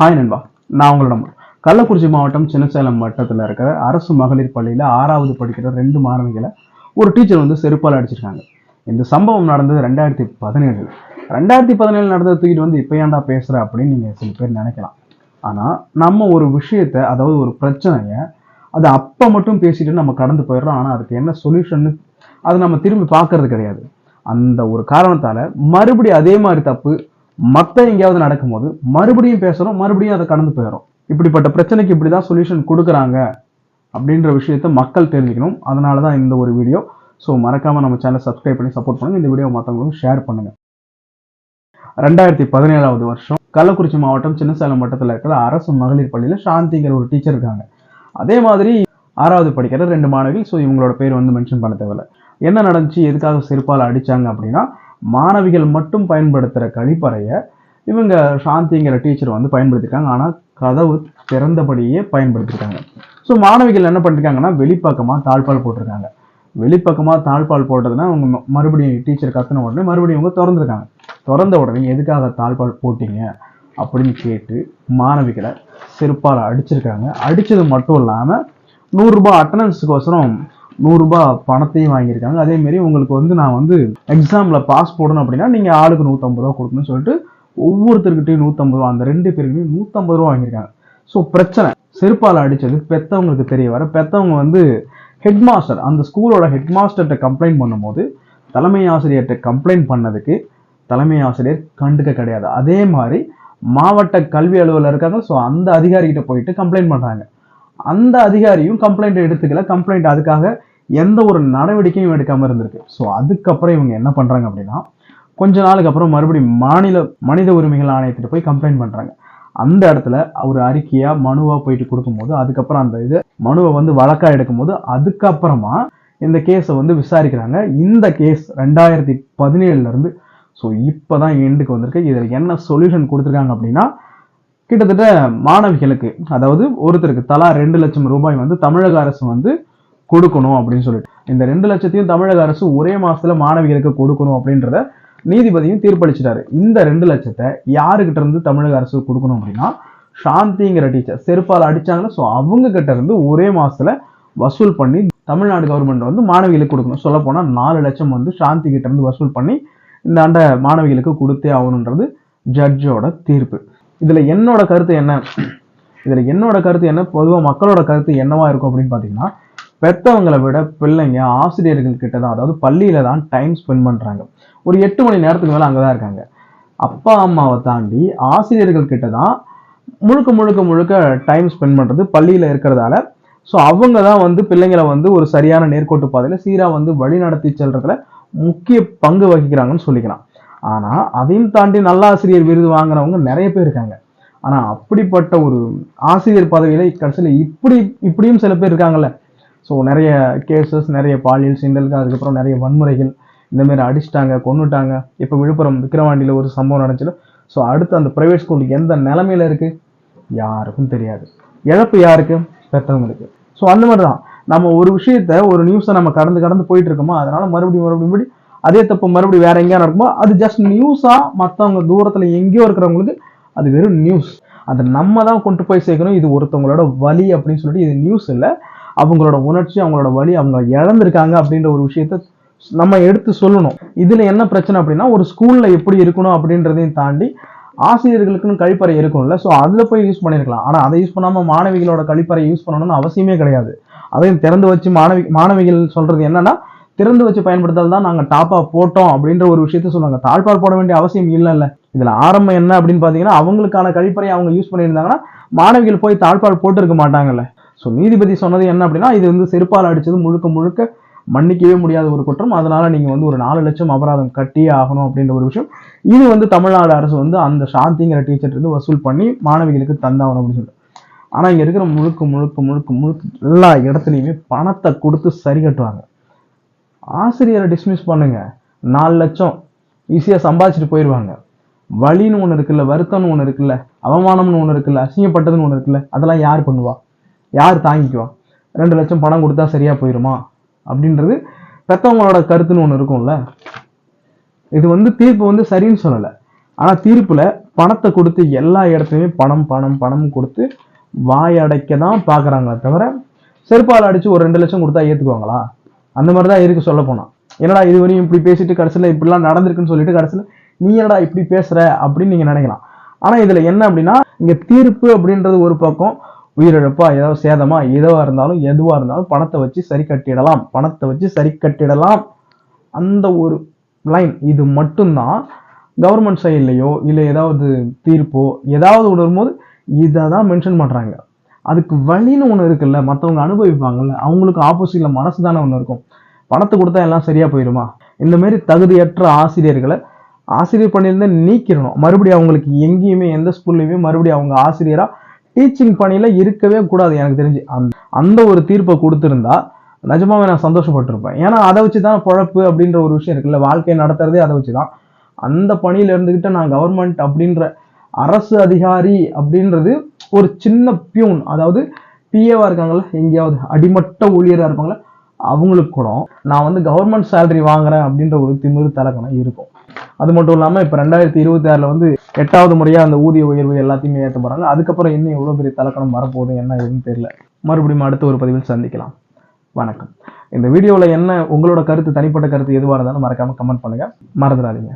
Hi நண்பா. நான் உங்களோட நம்பர் கள்ளக்குறிச்சி மாவட்டம் சின்னசேலம் வட்டத்தில் இருக்கிற அரசு மகளிர் பள்ளியில் ஆறாவது படிக்கிற ரெண்டு மாணவிகளை ஒரு டீச்சர் வந்து செருப்பால் அடிச்சிருக்காங்க. இந்த சம்பவம் நடந்தது ரெண்டாயிரத்தி பதினேழு. ரெண்டாயிரத்தி பதினேழு நடந்ததை தூக்கிட்டு வந்து இப்போ ஏன்டா பேசுகிற அப்படின்னு நீங்கள் சில பேர் நினைக்கலாம். ஆனால் நம்ம ஒரு விஷயத்தை அதாவது ஒரு பிரச்சனையை அது அப்போ மட்டும் பேசிட்டு நம்ம கடந்து போயிடுறோம். ஆனால் அதுக்கு என்ன சொல்யூஷன்னு அதை நம்ம திரும்பி பார்க்கறது கிடையாது. அந்த ஒரு காரணத்தால் மறுபடியும் அதே மாதிரி தப்பு மற்ற எங்கேயாவது நடக்கும்போது மறுபடியும் பேசுகிறோம் மறுபடியும் அதை கடந்து போயிடும் இப்படிப்பட்ட பிரச்சனைக்கு இப்படி தான் சொல்யூஷன் கொடுக்குறாங்க அப்படின்ற விஷயத்த மக்கள் தெரிஞ்சுக்கணும். அதனால தான் இந்த ஒரு வீடியோ ஸோ மறக்காமல் நம்ம சேனல் சப்ஸ்கிரைப் பண்ணி சப்போர்ட் பண்ணுங்கள் இந்த வீடியோ மற்றவங்களுக்கும் ஷேர் பண்ணுங்கள் ரெண்டாயிரத்தி பதினேழாவது வருஷம் கள்ளக்குறிச்சி மாவட்டம் சின்னசேலம் வட்டத்தில் இருக்கிற அரசு மகளிர் பள்ளியில் சாந்திங்கிற ஒரு டீச்சர் இருக்காங்க. அதே மாதிரி ஆறாவது படிக்கிற ரெண்டு மாணவிகள் ஸோ இவங்களோட பேர் வந்து மென்ஷன் பண்ண தேவையில்ல. என்ன நடந்துச்சு எதுக்காக செருப்பால் அடிச்சாங்க அப்படின்னா மாணவிகள் மட்டும் பயன்படுத்துகிற கழிப்பறையை இவங்க சாந்திங்கிற டீச்சர் வந்து பயன்படுத்திருக்காங்க. ஆனால் கதவு திறந்தபடியே பயன்படுத்திருக்காங்க. ஸோ மாணவிகள் என்ன பண்ணிருக்காங்கன்னா வெளிப்பக்கமாக தாழ்பால் போட்டிருக்காங்க. வெளிப்பக்கமாக தாழ்பால் போட்டதுன்னா அவங்க ம- மறுபடியும் டீச்சர் கத்துன உடனே மறுபடியும் இவங்க திறந்துருக்காங்க. திறந்த உடனே எதுக்காக தாழ்பால் போட்டீங்க? அப்படின்னு கேட்டு மாணவிகளை செருப்பால் அடிச்சிருக்காங்க. அடித்தது மட்டும் இல்லாமல் நூறுரூபா அட்டண்டன்ஸுக்கோசரம் நூறுரூபா பணத்தையும் வாங்கியிருக்காங்க. அதேமாரி உங்களுக்கு வந்து நான் வந்து எக்ஸாமில் பாஸ் போடணும் அப்படின்னா நீங்கள் ஆளுக்கு நூற்றம்பது ரூபா கொடுக்கணும்னு சொல்லிட்டு ஒவ்வொருத்தருக்கிட்டையும் நூற்றம்பது ரூபா அந்த ரெண்டு பேருக்குமே நூற்றம்பது ரூபா வாங்கியிருக்காங்க. ஸோ பிரச்சனை. செருப்பால் அடித்தது பெத்தவங்களுக்கு தெரிய வர பெத்தவங்க வந்து ஹெட் மாஸ்டர் அந்த ஸ்கூலோட ஹெட் மாஸ்டர்கிட்ட கம்ப்ளைண்ட் பண்ணும்போது தலைமை ஆசிரியர்கிட்ட கம்ப்ளைண்ட் பண்ணதுக்கு தலைமை ஆசிரியர் கண்டுக்க கிடையாது. அதே மாதிரி மாவட்ட கல்வி அலுவலர் இருக்காங்க ஸோ அந்த அதிகாரிகிட்ட போயிட்டு கம்ப்ளைண்ட் பண்ணுறாங்க அந்த அதிகாரியும் கம்ப்ளைண்ட் எடுத்துக்கல கம்ப்ளைண்ட் அதுக்காக எந்த ஒரு நடவடிக்கையும் எடுக்காமல் இருந்திருக்கு. ஸோ அதுக்கப்புறம் இவங்க என்ன பண்ணுறாங்க அப்படின்னா கொஞ்ச நாளுக்கு அப்புறம் மறுபடியும் மாநில மனித உரிமைகள் ஆணையத்திட்ட போய் கம்ப்ளைண்ட் பண்ணுறாங்க அந்த இடத்துல அவர் அறிக்கையாக மனுவாக போயிட்டு கொடுக்கும்போது அதுக்கப்புறம் அந்த இது மனுவை வந்து வழக்காக எடுக்கும்போது அதுக்கப்புறமா இந்த கேஸை வந்து விசாரிக்கிறாங்க. இந்த கேஸ் ரெண்டாயிரத்தி பதினேழுலேருந்து ஸோ இப்போ தான் எண்டுக்கு வந்திருக்கு. இதில் என்ன சொல்யூஷன் கொடுத்துருக்காங்க அப்படின்னா கிட்டத்தட்ட மாணவிகளுக்கு அதாவது ஒருத்தருக்கு தலா ரெண்டு லட்சம் ரூபாய் வந்து தமிழக அரசு வந்து கொடுக்கணும் அப்படின்னு சொல்லிட்டு. இந்த ரெண்டு லட்சத்தையும் தமிழக அரசு ஒரே மாசத்துல மாணவிகளுக்கு கொடுக்கணும் அப்படின்றத நீதிபதியும் தீர்ப்பளிச்சிட்டாரு. இந்த ரெண்டு லட்சத்தை யாருக்கிட்ட இருந்து தமிழக அரசு கொடுக்கணும் அப்படின்னா சாந்திங்கிற டீச்சர் செருப்பால் அடிச்சாங்கன்னா ஸோ அவங்க கிட்ட இருந்து ஒரே மாசத்துல வசூல் பண்ணி தமிழ்நாடு கவர்மெண்ட் வந்து மாணவிகளுக்கு கொடுக்கணும். சொல்ல போனா நாலு லட்சம் வந்து சாந்தி கிட்ட இருந்து வசூல் பண்ணி இந்த ஆண்ட மாணவிகளுக்கு கொடுத்தே ஆகணுன்றது ஜட்ஜோட தீர்ப்பு. இதுல என்னோட கருத்து என்ன? இதுல என்னோட கருத்து என்ன? பொதுவாக மக்களோட கருத்து என்னவா இருக்கும் அப்படின்னு பார்த்தீங்கன்னா பெற்றவங்களை விட பிள்ளைங்க ஆசிரியர்கள் கிட்ட தான் அதாவது பள்ளியில தான் டைம் ஸ்பெண்ட் பண்றாங்க. ஒரு எட்டு மணி நேரத்துக்கு மேலே அங்கே தான் இருக்காங்க. அப்பா அம்மாவை தாண்டி ஆசிரியர்கள் கிட்ட தான் முழுக்க முழுக்க முழுக்க டைம் ஸ்பெண்ட் பண்ணுறது பள்ளியில் இருக்கிறதால. ஸோ அவங்க தான் வந்து பிள்ளைங்களை வந்து ஒரு சரியான நேர்கோட்டு பாதையில் சீராக வந்து வழி நடத்தி செல்றதுல முக்கிய பங்கு வகிக்கிறாங்கன்னு சொல்லிக்கலாம். ஆனால் அதையும் தாண்டி நல்ல ஆசிரியர் விருது வாங்குறவங்க நிறைய பேர் இருக்காங்க. ஆனால் அப்படிப்பட்ட ஒரு ஆசிரியர் பதவியில் கடைசியில் இப்படி இப்படியும் சில பேர் இருக்காங்கல்ல. ஸோ நிறைய கேசஸ் நிறைய பாலியல் சீண்டலுக்கு அதுக்கப்புறம் நிறைய வன்முறைகள் இந்த மாதிரி அடிச்சிட்டாங்க கொன்னுட்டாங்க. இப்போ விழுப்புரம் விக்கிரவாண்டியில் ஒரு சம்பவம் நடந்துச்சு. ஸோ அடுத்து அந்த ப்ரைவேட் ஸ்கூல் எந்த நிலமையில இருக்குது யாருக்கும் தெரியாது. இழப்பு யாருக்கு? பெற்றவங்களுக்கு ஸோ அந்த மாதிரி தான் நம்ம ஒரு விஷயத்த ஒரு நியூஸை நம்ம கடந்து கடந்து போயிட்டு இருக்கோமோ அதனால மறுபடியும் மறுபடியும் மறுபடியும் அதே தப்பு மறுபடியும் வேற எங்கேயா நடக்குமோ அது ஜஸ்ட் நியூஸாக மற்றவங்க தூரத்தில் எங்கேயோ இருக்கிறவங்களுக்கு அது வெறும் நியூஸ் அதை நம்ம தான் கொண்டு போய் சேர்க்கணும். இது ஒருத்தவங்களோட வழி அப்படின்னு சொல்லிட்டு இது நியூஸ் இல்லை. அவங்களோட உணர்ச்சி அவங்களோட வழி அவங்க இழந்திருக்காங்க அப்படின்ற ஒரு விஷயத்த நம்ம எடுத்து சொல்லணும். இதில் என்ன பிரச்சனை அப்படின்னா ஒரு ஸ்கூலில் எப்படி இருக்கணும் அப்படின்றதையும் தாண்டி ஆசிரியர்களுக்குன்னு கழிப்பறை இருக்கும்ல ஸோ அதில் போய் யூஸ் பண்ணியிருக்கலாம் ஆனால் அதை யூஸ் பண்ணாமல் மாணவிகளோட கழிப்பறை யூஸ் பண்ணணும்னு அவசியமே கிடையாது. அதையும் திறந்து வச்சு மாணவி மாணவிகள் சொல்கிறது என்னன்னா திறந்து வச்சு பயன்படுத்தால் தான் நாங்கள் டாப்பாக போட்டோம் அப்படின்ற ஒரு விஷயத்த சொன்னாங்க தாழ்பால் போட வேண்டிய அவசியம் இல்லைல்ல. இதில் ஆரம்பம் என்ன அப்படின்னு பார்த்தீங்கன்னா அவங்களுக்கான கழிப்பறையை அவங்க யூஸ் பண்ணியிருந்தாங்கன்னா மாணவிகள் போய் தாழ்பால் போட்டிருக்க மாட்டாங்கல்ல. ஸோ நீதிபதி சொன்னது என்ன அப்படின்னா இது வந்து செருப்பால் அடித்தது முழுக்க முழுக்க மன்னிக்கவே முடியாத ஒரு குற்றம். அதனால நீங்கள் வந்து ஒரு நாலு லட்சம் அபராதம் கட்டியே ஆகணும் அப்படின்ற ஒரு விஷயம். இது வந்து தமிழ்நாடு அரசு வந்து அந்த சாந்திங்கிற டீச்சர் இருந்து வசூல் பண்ணி மாணவிகளுக்கு தந்தாகணும் அப்படின்னு சொல்லிட்டு ஆனால் இங்கே இருக்கிற முழுக்க முழுக்க முழுக்க முழுக்க எல்லா இடத்துலையுமே பணத்தை கொடுத்து சரி கட்டுவாங்க. ஆசிரியரை டிஸ்மிஸ் பண்ணுங்க. நாலு லட்சம். ஈஸியாக சம்பாதிச்சுட்டு போயிடுவாங்க வழின்னு ஒன்று இருக்குல்ல வருத்தம்னு ஒன்று இருக்குல்ல அவமானம்னு ஒன்று இருக்குல்ல அசிங்கப்பட்டதுன்னு ஒன்று இருக்குல்ல அதெல்லாம் யார் பண்ணுவா? யார் தாங்கிக்குவா? ரெண்டு லட்சம் பணம் கொடுத்தா சரியா போயிருமா? அப்படின்றது பெத்தவங்களோட கருத்துன்னு ஒன்று இருக்கும்ல. இது வந்து தீர்ப்பு வந்து சரின்னு சொல்லலை. ஆனா தீர்ப்புல பணத்தை கொடுத்து எல்லா இடத்துலையுமே பணம் பணம் பணம் கொடுத்து வாய் அடைக்க தான் பார்க்குறாங்களே தவிர செருப்பால் அடித்து ஒரு ரெண்டு லட்சம் கொடுத்தா ஏற்றுக்குவாங்களா அந்த மாதிரி தான் இருக்கு சொல்ல போனா. என்னடா இது வரையும் இப்படி பேசிட்டு கடைசியில் இப்படிலாம் நடந்திருக்குன்னு சொல்லிட்டு கடைசியில் நீ என்னடா இப்படி பேசுற அப்படின்னு நீங்க நினைக்கலாம். ஆனா இதுல என்ன அப்படின்னா இங்க தீர்ப்பு அப்படின்றது ஒரு பக்கம் உயிரிழப்பா ஏதோ சேதமா எதுவாக இருந்தாலும் எதுவா இருந்தாலும் பணத்தை வச்சு சரி கட்டிடலாம். பணத்தை வச்சு சரி கட்டிடலாம். அந்த ஒரு லைன் இது மட்டும்தான் கவர்மெண்ட் சைட்லையோ இல்லை ஏதாவது தீர்ப்போ ஏதாவது ஒன்று வரும்போது இதை தான் மென்ஷன் பண்ணுறாங்க அதுக்கு வழின்னு ஒன்று இருக்குல்ல மற்றவங்க அனுபவிப்பாங்கல்ல அவங்களுக்கு ஆப்போசிட்டில் மனசு தானே ஒன்று இருக்கும். பணத்தை கொடுத்தா எல்லாம் சரியாக போயிடுமா இந்த மாதிரி தகுதியற்ற ஆசிரியர்களை ஆசிரியர் பணியிலிருந்து நீக்கிடணும். மறுபடியும் அவங்களுக்கு எங்கேயுமே எந்த ஸ்கூல்லையுமே மறுபடியும் அவங்க ஆசிரியராக டீச்சிங் பணியில் இருக்கவே கூடாது எனக்கு தெரிஞ்சு. அந்த அந்த ஒரு தீர்ப்பை கொடுத்துருந்தா நிஜமாவே நான் சந்தோஷப்பட்டிருப்பேன். ஏன்னா அதை வச்சு தான் பழப்பு அப்படின்ற ஒரு விஷயம் இருக்குல்ல. வாழ்க்கையை நடத்துறதே அதை வச்சு தான் அந்த பணியில் இருந்துக்கிட்டு நான் கவர்மெண்ட் அப்படின்ற அரசு அதிகாரி அப்படின்றது ஒரு சின்ன பியூன். அதாவது பிஏவாக இருக்காங்கல்ல எங்கேயாவது அடிமட்ட ஊழியராக இருப்பாங்களே அவங்களுக்கு கூட நான் வந்து கவர்மெண்ட் சேலரி வாங்குறேன் அப்படின்ற ஒரு திமிரு தலக்கணம் இருக்கும். அது மட்டும் இல்லாமல் இப்போ ரெண்டாயிரத்தி இருபத்தி ஆறில் வந்து எட்டாவது முறையாக அந்த ஊதிய உயர்வு எல்லாத்தையுமே ஏற்ற போகிறாங்க அதுக்கப்புறம் இன்னும் எவ்வளோ பெரிய தலக்கணம் வரப்போகுது என்ன ஏதுன்னு தெரியல. மறுபடியும் அடுத்த ஒரு பதிவில் சந்திக்கலாம். வணக்கம். இந்த வீடியோவில் என்ன உங்களோட கருத்து தனிப்பட்ட கருத்து எதுவாக இருந்தாலும் மறக்காமல் கமெண்ட் பண்ணுங்கள் மறந்துடாதீங்க.